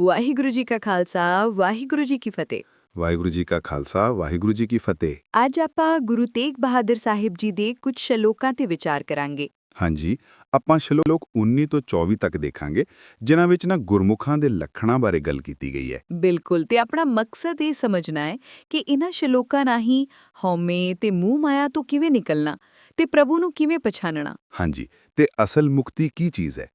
ਵਾਹਿਗੁਰੂ ਜੀ ਕਾ ਖਾਲਸਾ ਵਾਹਿਗੁਰੂ ਜੀ ਕੀ ਫਤਿਹ। ਵਾਹਿਗੁਰੂ ਜੀ ਕਾ ਖਾਲਸਾ ਵਾਹਿਗੁਰੂ ਜੀ ਕੀ ਫਤਿਹ। ਅੱਜ ਆਪਾਂ ਗੁਰੂ ਤੇਗ ਬਹਾਦਰ ਸਾਹਿਬ ਜੀ ਦੇ ਕੁਝ ਸ਼ਲੋਕਾਂ ਤੇ ਵਿਚਾਰ ਕਰਾਂਗੇ। ਹਾਂਜੀ ਆਪਾਂ ਸ਼ਲੋਕ 19 ਤੋਂ 24 ਤੱਕ ਦੇਖਾਂਗੇ ਜਿਨ੍ਹਾਂ ਵਿੱਚ ਨਾ ਗੁਰਮੁਖਾਂ ਦੇ ਲੱਖਣਾਂ ਬਾਰੇ ਗੱਲ ਕੀਤੀ ਗਈ ਹੈ। ਬਿਲਕੁਲ ਤੇ ਆਪਣਾ ਮਕਸਦ ਇਹ ਸਮਝਣਾ ਹੈ ਕਿ ਇਹਨਾਂ ਸ਼ਲੋਕਾਂ ਰਾਹੀਂ ਹਉਮੈ ਤੇ ਮੂੰਹ ਮਾਇਆ ਤੋਂ ਕਿਵੇਂ ਨਿਕਲਣਾ ਤੇ ਪ੍ਰਭੂ ਨੂੰ ਕਿਵੇਂ ਪਛਾਣਨਾ ਹਾਂਜੀ ਤੇ ਅਸਲ ਮੁਕਤੀ ਕੀ ਚੀਜ਼ ਹੈ?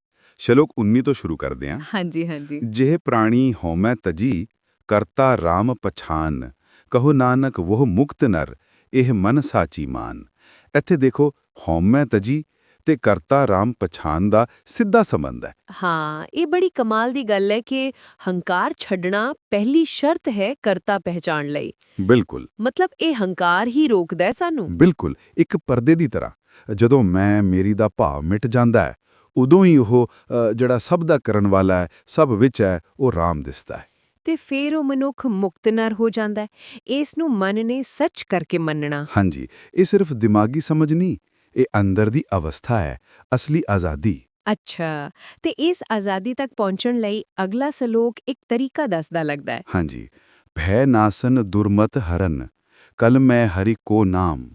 ਸ਼ਲੋਕ 19 ਤੋਂ ਸ਼ੁਰੂ ਕਰਦੇ ਹਾਂ ਹਾਂਜੀ ਹਾਂਜੀ। ਜਿਹ ਪ੍ਰਾਣੀ ਹਉਮੈ ਤਜੀ ਕਰਤਾ RAM ਪਛਾਨ ਕਹੋ ਨਾਨਕ ਉਹ ਮੁਕਤ ਨਰ ਇਹ ਮਨ ਸਾਚੀ ਮਾਨ। ਇੱਥੇ ਦੇਖੋ ਹਉਮੈ ਤਜੀ ਤੇ ਕਰਤਾ RAM ਪਛਾਨ ਦਾ ਸਿੱਧਾ ਸੰਬੰਧ ਹੈ। ਹਾਂ ਇਹ ਬੜੀ ਕਮਾਲ ਦੀ ਗੱਲ ਹੈ ਕਿ ਹੰਕਾਰ ਛੱਡਣਾ ਪਹਿਲੀ ਸ਼ਰਤ ਹੈ ਕਰਤਾ ਪਹਿਚਾਣ ਲਈ। ਬਿਲਕੁਲ। ਮਤਲਬ ਇਹ ਹੰਕਾਰ ਹੀ ਰੋਕਦਾ ਹੈ ਸਾਨੂੰ। ਬਿਲਕੁਲ ਇੱਕ ਪਰਦੇ ਦੀ ਤਰ੍ਹਾਂ। ਜਦੋਂ ਮੈਂ ਮੇਰੀ ਦਾ ਭਾਵ ਮਿਟ ਜਾਂਦਾ ਹੈ ਉਦੋਂ ਹੀ ਉਹ ਜਿਹੜਾ ਸਭ ਦਾ ਕਰਨ ਵਾਲਾ ਹੈ ਸਭ ਵਿੱਚ ਹੈ ਉਹ ਰਾਮ ਦਿਸਦਾ ਹੈ। ਤੇ ਫਿਰ ਉਹ ਮਨੁੱਖ ਮੁਕਤ ਨਰ ਹੋ ਜਾਂਦਾ ਹੈ। ਇਸ ਨੂੰ ਮਨ ਨੇ ਸੱਚ ਕਰਕੇ ਮੰਨਣਾ। ਹਾਂਜੀ ਇਹ ਸਿਰਫ ਦਿਮਾਗੀ ਸਮਝ ਨਹੀਂ ਇਹ ਅੰਦਰ ਦੀ ਅਵਸਥਾ ਹੈ ਅਸਲੀ ਆਜ਼ਾਦੀ। ਅੱਛਾ ਤੇ ਇਸ ਆਜ਼ਾਦੀ ਤੱਕ ਪਹੁੰਚਣ ਲਈ ਅਗਲਾ ਸਲੋਕ ਇੱਕ ਤਰੀਕਾ ਦੱਸਦਾ ਲੱਗਦਾ ਹੈ। ਹਾਂਜੀ ਭੈ ਨਾਸਨ ਦੁਰਮਤ ਹਰਨ ਕਲ ਮੈਂ ਹਰੀ ਕੋ ਨਾਮ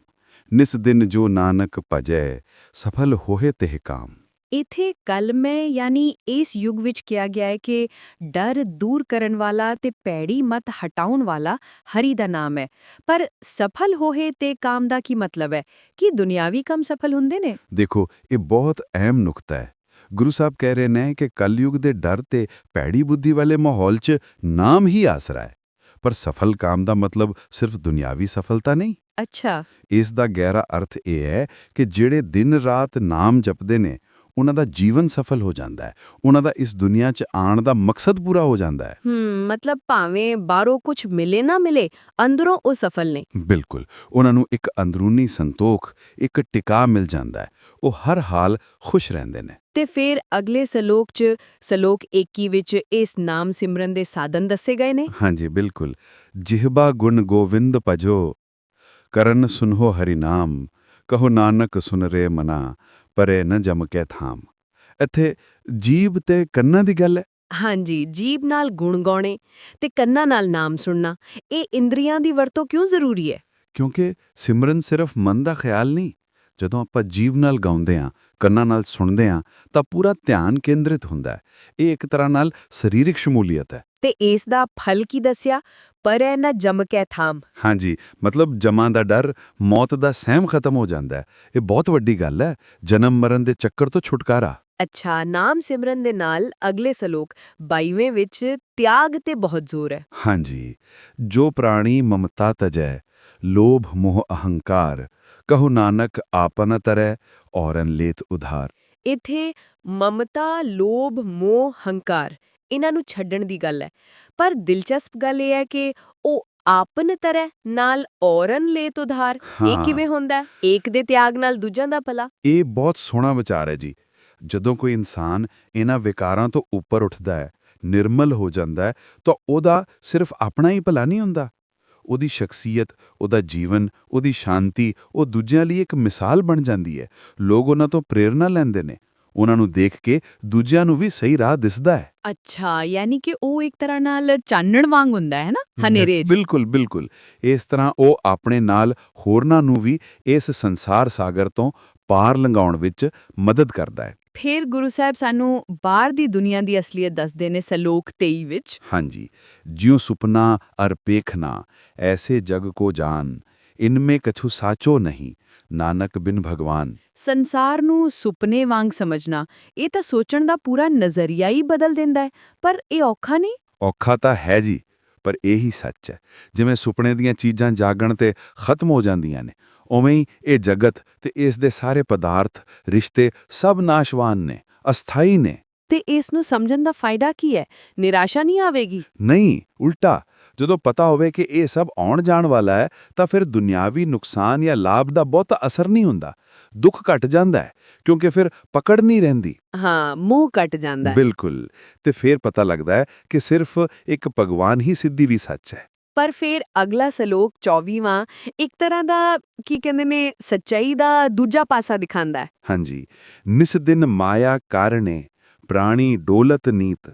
ਨਿਸ ਦਿਨ ਜੋ ਨਾਨਕ ਭਜੈ ਸਫਲ ਹੋਏ ਤਿਹ ਕਾਮ। ਇਥੇ ਕਲਮੈ ਯਾਨੀ ਇਸ ਯੁੱਗ ਵਿੱਚ ਕਿਹਾ ਗਿਆ ਹੈ ਕਿ ਡਰ ਦੂਰ ਕਰਨ ਵਾਲਾ ਤੇ ਪੈੜੀ ਮਤ ਹਟਾਉਣ ਵਾਲਾ ਹਰੀ ਦਾ ਨਾਮ ਹੈ। ਪਰ ਸਫਲ ਹੋਏ ਤੇ ਕਾਮ ਦਾ ਕੀ ਮਤਲਬ ਹੈ? ਕਿ ਦੁਨਿਆਵੀ ਕੰਮ ਸਫਲ ਹੁੰਦੇ ਨੇ? ਦੇਖੋ ਇਹ ਬਹੁਤ ਅਹਿਮ ਨੁਕਤਾ ਹੈ। ਗੁਰੂ ਸਾਹਿਬ ਕਹਿ ਰਹੇ ਨੇ ਕਿ ਕਲਯੁਗ ਦੇ ਡਰ ਤੇ ਭੈੜੀ ਬੁੱਧੀ ਵਾਲੇ ਮਾਹੌਲ 'ਚ ਨਾਮ ਹੀ ਆਸਰਾ ਹੈ। ਪਰ ਸਫਲ ਕਾਮ ਦਾ ਮਤਲਬ ਸਿਰਫ ਦੁਨਿਆਵੀ ਸਫਲਤਾ ਨਹੀਂ। ਅੱਛਾ। ਇਸ ਦਾ ਗਹਿਰਾ ਅਰਥ ਇਹ ਹੈ ਕਿ ਜਿਹੜੇ ਦਿਨ ਰਾਤ ਨਾਮ ਜਪਦੇ ਨੇ ਉਹਨਾਂ ਦਾ ਜੀਵਨ ਸਫਲ ਹੋ ਜਾਂਦਾ ਹੈ। ਉਹਨਾਂ ਦਾ ਇਸ ਦੁਨੀਆ 'ਚ ਆਉਣ ਦਾ ਮਕਸਦ ਪੂਰਾ ਹੋ ਜਾਂਦਾ ਹੈ। ਹਮ ਮਤਲਬ ਭਾਵੇਂ ਬਾਹਰੋਂ ਕੁਝ ਮਿਲੇ ਨਾ ਮਿਲੇ ਅੰਦਰੋਂ ਉਹ ਸਫਲ ਨੇ। ਬਿਲਕੁਲ ਉਹਨਾਂ ਨੂੰ ਇੱਕ ਅੰਦਰੂਨੀ ਸੰਤੋਖ ਇੱਕ ਟਿਕਾ ਮਿਲ ਜਾਂਦਾ ਹੈ। ਉਹ ਹਰ ਹਾਲ ਖੁਸ਼ ਰਹਿੰਦੇ ਨੇ। ਤੇ ਫਿਰ ਅਗਲੇ ਸਲੋਕ 'ਚ ਸਲੋਕ 21 ਵਿੱਚ ਇਸ ਨਾਮ ਸਿਮਰਨ ਦੇ ਸਾਧਨ ਦੱਸੇ ਗਏ ਨੇ? ਹਾਂਜੀ ਬਿਲਕੁਲ। ਜਿਹਬਾ ਗੁਣ ਗੋਵਿੰਦ ਭਜੋ ਕਰਨ ਸੁਨਹੁ ਹਰੀ ਨਾਮ ਕਹੋ ਨਾਨਕ ਸੁਨ ਰੇ ਮਨਾ ਪਰੇ ਨ ਜਮ ਕੇ ਥਾਮ। ਇੱਥੇ ਜੀਬ ਤੇ ਕੰਨਾਂ ਦੀ ਗੱਲ ਹੈ? ਹਾਂਜੀ ਜੀਬ ਨਾਲ ਗੁਣ ਗਾਉਣੇ ਤੇ ਕੰਨਾਂ ਨਾਲ ਨਾਮ ਸੁਣਨਾ ਇਹ ਇੰਦਰੀਆਂ ਦੀ ਵਰਤੋਂ ਕਿਉਂ ਜ਼ਰੂਰੀ ਹੈ? ਕਿਉਂਕਿ ਸਿਮਰਨ ਸਿਰਫ ਮਨ ਦਾ ਖਿਆਲ ਨਹੀਂ। ਜਦੋਂ ਆਪਾਂ ਜੀਵ ਨਾਲ ਗਾਉਂਦੇ ਹਾਂ ਕੰਨਾਂ ਨਾਲ ਸੁਣਦੇ ਹਾਂ ਤਾਂ ਪੂਰਾ ਧਿਆਨ ਕੇਂਦਰਿਤ ਹੁੰਦਾ ਹੈ। ਇਹ ਇੱਕ ਤਰ੍ਹਾਂ ਨਾਲ ਸਰੀਰਕ ਸ਼ਮੂਲੀਅਤ ਹੈ। ਤੇ ਇਸ ਦਾ ਫਲ ਕੀ ਦੱਸਿਆ? ਪਰੈ ਨ ਜਮ ਕੇ ਥਾਮ? ਹਾਂਜੀ ਮਤਲਬ ਜਮਾਂ ਦਾ ਡਰ ਮੌਤ ਦਾ ਸਹਿਮ ਖਤਮ ਹੋ ਜਾਂਦਾ ਹੈ। ਇਹ ਬਹੁਤ ਵੱਡੀ ਗੱਲ ਹੈ ਜਨਮ ਮਰਨ ਦੇ ਚੱਕਰ ਤੋਂ ਛੁਟਕਾਰਾ। ਅੱਛਾ ਨਾਮ ਸਿਮਰਨ ਦੇ ਨਾਲ ਅਗਲੇ ਸਲੋਕ 22ਵੇਂ ਵਿੱਚ ਤਿਆਗ ਤੇ ਬਹੁਤ ਜ਼ੋਰ ਹੈ। ਹਾਂਜੀ ਜੋ ਪ੍ਰਾਣੀ ਮਮਤਾ ਤਜੈ ਲੋਭ ਮੋਹ ਅਹੰਕਾਰ ਕਹੋ ਨਾਨਕ ਆਪਨ ਤਰੈ ਔਰਨ ਲੇਤ ਉਧਾਰ। ਇਥੇ ਮਮਤਾ ਲੋਭ ਮੋਹ ਹੰਕਾਰ ਇਹਨਾਂ ਨੂੰ ਛੱਡਣ ਦੀ ਗੱਲ ਹੈ। ਪਰ ਦਿਲਚਸਪ ਗੱਲ ਇਹ ਹੈ ਕਿ ਉਹ ਆਪਨ ਤਰ੍ਹਾਂ ਨਾਲ ਔਰਨ ਲੈ ਉਧਾਰ। ਇਹ। ਕਿਵੇਂ ਹੁੰਦਾ? ਏਕ ਦੇ ਤਿਆਗ ਨਾਲ ਦੂਜਿਆਂ ਦਾ ਭਲਾ। ਇਹ ਬਹੁਤ ਸੋਹਣਾ ਵਿਚਾਰ ਹੈ ਜੀ। ਜਦੋਂ ਕੋਈ ਇਨਸਾਨ ਇਹਨਾਂ ਵਿਕਾਰਾਂ ਤੋਂ ਉੱਪਰ ਉੱਠਦਾ ਹੈ ਨਿਰਮਲ ਹੋ ਜਾਂਦਾ ਹੈ ਤਾਂ ਉਹਦਾ ਸਿਰਫ ਆਪਣਾ ਹੀ ਭਲਾ ਨਹੀਂ ਹੁੰਦਾ। ਉਹਦੀ ਸ਼ਖਸੀਅਤ ਉਹਦਾ ਜੀਵਨ ਉਹਦੀ ਸ਼ਾਂਤੀ ਉਹ ਦੂਜਿਆਂ ਲਈ ਇੱਕ ਮਿਸਾਲ ਬਣ ਜਾਂਦੀ ਹੈ। ਲੋਕ ਉਹਨਾਂ ਤੋਂ ਪ੍ਰੇਰਣਾ ਲੈਂਦੇ ਨੇ। ਉਹਨਾਂ ਨੂੰ ਦੇਖ ਕੇ ਦੂਜਿਆਂ ਨੂੰ ਵੀ ਸਹੀ ਰਾਹ ਦਿਸਦਾ ਹੈ। ਅੱਛਾ ਯਾਨੀ ਕਿ ਉਹ ਇੱਕ ਤਰ੍ਹਾਂ ਨਾਲ ਚਾਨਣ ਵਾਂਗ ਹੁੰਦਾ ਹੈ ਨਾ ਹਨੇਰੇ 'ਚ? ਬਿਲਕੁਲ ਬਿਲਕੁਲ। ਇਸ ਤਰ੍ਹਾਂ ਉਹ ਆਪਣੇ ਨਾਲ ਹੋਰਨਾਂ ਨੂੰ ਵੀ ਇਸ ਸੰਸਾਰ ਸਾਗਰ ਤੋਂ ਪਾਰ ਲੰਘਾਉਣ ਵਿੱਚ ਮਦਦ ਕਰਦਾ ਹੈ। ਫਿਰ ਗੁਰੂ ਸਾਹਿਬ ਸਾਨੂੰ ਬਾਹਰ ਦੀ ਦੁਨੀਆ ਦੀ ਅਸਲੀਅਤ ਦੱਸਦੇ ਨੇ ਸਲੋਕ 23 ਵਿੱਚ। ਹਾਂਜੀ। ਜਿਉ ਸੁਪਨਾ ਅਰ ਪੇਖਨਾ ਐਸੇ ਜਗ ਕੋ ਜਾਨ ਇਨਮੇ ਕਛੂ ਸਾਚੋ ਨਹੀਂ ਨਾਨਕ ਬਿਨ ਭਗਵਾਨ ਸੰਸਾਰ ਨੂੰ ਸੁਪਨੇ ਵਾਂਗ ਸਮਝਣਾ ਇਹ ਤਾਂ ਸੋਚਣ ਦਾ ਪੂਰਾ ਨਜ਼ਰੀਆ ਹੀ ਬਦਲ ਦਿੰਦਾ ਹੈ ਪਰ ਇਹ ਔਖਾ ਨਹੀਂ ਔਖਾ ਤਾਂ ਹੈ ਜੀ ਪਰ ਇਹੀ ਸੱਚ ਹੈ ਜਿਵੇਂ ਸੁਪਨੇ ਦੀਆਂ ਚੀਜ਼ਾਂ ਜਾਗਣ ਤੇ ਖਤਮ ਹੋ ਜਾਂਦੀਆਂ ਨੇ ਉਵੇਂ ਹੀ ਇਹ ਜਗਤ ਤੇ ਇਸ ਦੇ ਸਾਰੇ ਪਦਾਰਥ ਰਿਸ਼ਤੇ ਸਭ ਨਾਸ਼ਵਾਨ ਨੇ ਅਸਥਾਈ ਨੇ ਤੇ ਇਸ ਨੂੰ ਸਮਝਣ ਦਾ ਫਾਇਦਾ ਕੀ ਹੈ ਨਿਰਾਸ਼ਾ ਨਹੀਂ ਆਵੇਗੀ ਨਹੀਂ ਉਲਟਾ ਜਦੋਂ ਪਤਾ ਹੋਵੇ ਕਿ ਇਹ ਸਭ ਆਉਣ ਜਾਣ ਵਾਲਾ ਹੈ ਤਾਂ ਫਿਰ ਦੁਨਿਆਵੀ ਨੁਕਸਾਨ ਜਾਂ ਲਾਭ ਦਾ ਬਹੁਤਾ ਅਸਰ ਨਹੀਂ ਹੁੰਦਾ। ਦੁੱਖ ਘਟ ਜਾਂਦਾ ਹੈ ਕਿਉਂਕਿ ਫਿਰ ਪਕੜ ਨਹੀਂ ਰਹਿੰਦੀ। ਹਾਂ ਮੂੰਹ ਕੱਟ ਜਾਂਦਾ ਹੈ। ਬਿਲਕੁਲ। ਤੇ ਫਿਰ ਪਤਾ ਲੱਗਦਾ ਹੈ ਕਿ ਸਿਰਫ ਇੱਕ ਭਗਵਾਨ ਹੀ ਸਿੱਧੀ ਵੀ ਸੱਚ ਹੈ। ਪਰ ਫਿਰ ਅਗਲਾ ਸਲੋਕ 24ਵਾਂ ਇੱਕ ਤਰ੍ਹਾਂ ਦਾ ਕੀ ਕਹਿੰਦੇ ਨੇ ਸੱਚਾਈ ਦਾ ਦੂਜਾ ਪਾਸਾ ਦਿਖਾਉਂਦਾ ਹੈ। ਹਾਂਜੀ। ਨਿਸ ਦਿਨ ਮਾਇਆ ਕਾਰਣੇ ਪ੍ਰਾਣੀ ਡੋਲਤ ਨੀਤ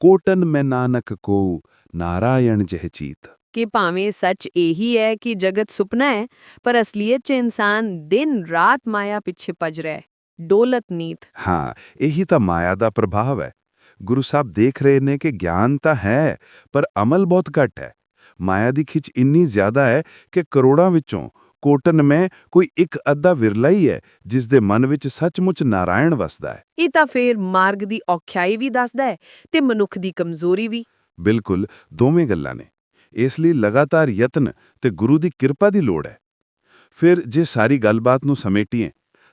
ਕੋਟਨ ਮੈਂ ਨਾਨਕ ਕੋ ਨਾਰਾਇਣ ਜਹ ਚੀਤ। ਕਿ ਭਾਵੇਂ ਸੱਚ ਇਹੀ ਹੈ ਕਿ ਜਗਤ ਸੁਪਨਾ ਹੈ ਪਰ ਅਸਲੀਅਤ 'ਚ ਇਨਸਾਨ ਦਿਨ ਰਾਤ ਮਾਇਆ ਪਿੱਛੇ ਭਜ ਰਿਹਾ ਹੈ ਡੋਲਤ ਨੀਤ। ਹਾਂ ਇਹੀ ਤਾਂ ਮਾਇਆ ਦਾ ਪ੍ਰਭਾਵ ਹੈ। ਗੁਰੂ ਸਾਹਿਬ ਦੇਖ ਰਹੇ ਨੇ ਕਿ ਗਿਆਨ ਤਾਂ ਹੈ ਪਰ ਅਮਲ ਬਹੁਤ ਘੱਟ ਹੈ। ਮਾਇਆ ਦੀ ਖਿੱਚ ਇੰਨੀ ਜ਼ਿਆਦਾ ਹੈ ਕਿ ਕਰੋੜਾਂ ਵਿੱਚੋਂ ਕੋਟਨ ਮੈਂ ਕੋਈ ਇੱਕ ਅੱਧਾ ਵਿਰਲਾ ਹੀ ਹੈ ਜਿਸ ਦੇ ਮਨ ਵਿੱਚ ਸੱਚਮੁੱਚ ਨਾਰਾਇਣ ਵਸਦਾ ਹੈ। ਇਹ ਤਾਂ ਫੇਰ ਮਾਰਗ ਦੀ ਔਖਿਆਈ ਵੀ ਦੱਸਦਾ ਹੈ ਤੇ ਮਨੁੱਖ ਦੀ ਕਮਜ਼ੋਰੀ ਵੀ। ਬਿਲਕੁਲ ਦੋਵੇਂ ਗੱਲਾਂ ਨੇ। ਇਸ ਲਈ ਲਗਾਤਾਰ ਯਤਨ ਤੇ ਗੁਰੂ ਦੀ ਕਿਰਪਾ ਦੀ ਲੋੜ ਹੈ। ਫਿਰ ਜੇ ਸਾਰੀ ਗੱਲਬਾਤ ਨੂੰ ਸਮੇਟੀਏ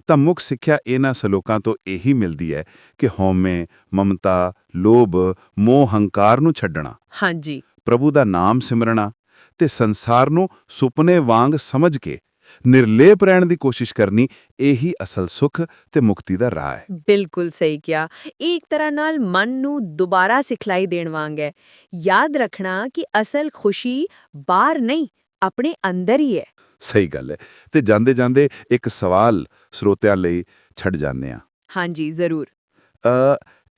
ਤਾਂ ਮੁੱਖ ਸਿੱਖਿਆ ਇਹਨਾਂ ਸਲੋਕਾਂ ਤੋਂ ਇਹੀ ਮਿਲਦੀ ਹੈ ਕਿ ਹਉਮੈ ਮਮਤਾ ਲੋਭ ਮੋਹ ਹੰਕਾਰ ਨੂੰ ਛੱਡਣਾ। ਹਾਂਜੀ। ਪ੍ਰਭੂ ਦਾ ਨਾਮ ਸਿਮਰਨਾ ਤੇ ਸੰਸਾਰ ਨੂੰ ਸੁਪਨੇ ਵਾਂਗ ਸਮਝ ਕੇ ਨਿਰਲੇਪ ਰਹਿਣ ਦੀ ਕੋਸ਼ਿਸ਼ ਕਰਨੀ ਇਹੀ ਅਸਲ ਸੁੱਖ ਤੇ ਮੁਕਤੀ ਦਾ ਰਾਹ ਹੈ। ਬਿਲਕੁਲ ਸਹੀ ਕਿਹਾ। ਇੱਕ ਤਰ੍ਹਾਂ ਨਾਲ ਮਨ ਨੂੰ ਦੁਬਾਰਾ ਸਿਖਲਾਈ ਦੇਣ ਵਾਂਗ ਹੈ। ਯਾਦ ਰੱਖਣਾ ਕਿ ਅਸਲ ਖੁਸ਼ੀ ਬਾਹਰ ਨਹੀਂ ਆਪਣੇ ਅੰਦਰ ਹੀ ਹੈ। ਸਹੀ ਗੱਲ ਹੈ। ਤੇ ਜਾਂਦੇ ਜਾਂਦੇ ਇੱਕ ਸਵਾਲ ਸਰੋਤਿਆਂ ਲਈ ਛੱਡ ਜਾਂਦੇ ਆ ਹਾਂਜੀ ਜ਼ਰੂਰ।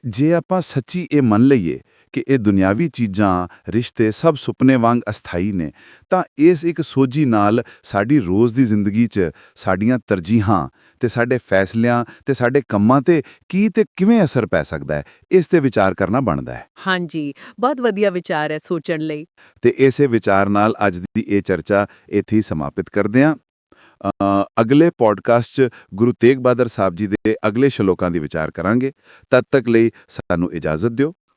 ਜੇ ਆਪਾਂ ਸੱਚੀ ਇਹ ਮੰਨ ਲਈਏ ਕਿ ਇਹ ਦੁਨਿਆਵੀ ਚੀਜ਼ਾਂ ਰਿਸ਼ਤੇ ਸਭ ਸੁਪਨੇ ਵਾਂਗ ਅਸਥਾਈ ਨੇ ਤਾਂ ਇਸ ਇੱਕ ਸੋਝੀ ਨਾਲ ਸਾਡੀ ਰੋਜ਼ ਦੀ ਜ਼ਿੰਦਗੀ 'ਚ ਸਾਡੀਆਂ ਤਰਜੀਹਾਂ ਤੇ ਸਾਡੇ ਫੈਸਲਿਆਂ ਤੇ ਸਾਡੇ ਕੰਮਾਂ ਤੇ ਕੀ ਤੇ ਕਿਵੇਂ ਅਸਰ ਪੈ ਸਕਦਾ ਹੈ ਇਸ ਤੇ ਵਿਚਾਰ ਕਰਨਾ ਬਣਦਾ ਹੈ। ਹਾਂਜੀ ਬਹੁਤ ਵਧੀਆ ਵਿਚਾਰ ਹੈ ਸੋਚਣ ਲਈ। ਤੇ ਇਸੇ ਵਿਚਾਰ ਨਾਲ ਅੱਜ ਦੀ ਇਹ ਚਰਚਾ ਇੱਥੇ ਹੀ ਸਮਾਪਿਤ ਕਰਦੇ ਹਾਂ। ਅਗਲੇ ਪੋਡਕਾਸਟ 'ਚ ਗੁਰੂ ਤੇਗ ਬਹਾਦਰ ਸਾਹਿਬ ਜੀ ਦੇ ਅਗਲੇ ਸ਼ਲੋਕਾਂ ਦੀ ਵਿਚਾਰ ਕਰਾਂਗੇ। ਤਦ ਤੱਕ ਲਈ ਸਾਨੂੰ ਇਜਾਜ਼ਤ ਦਿਓ।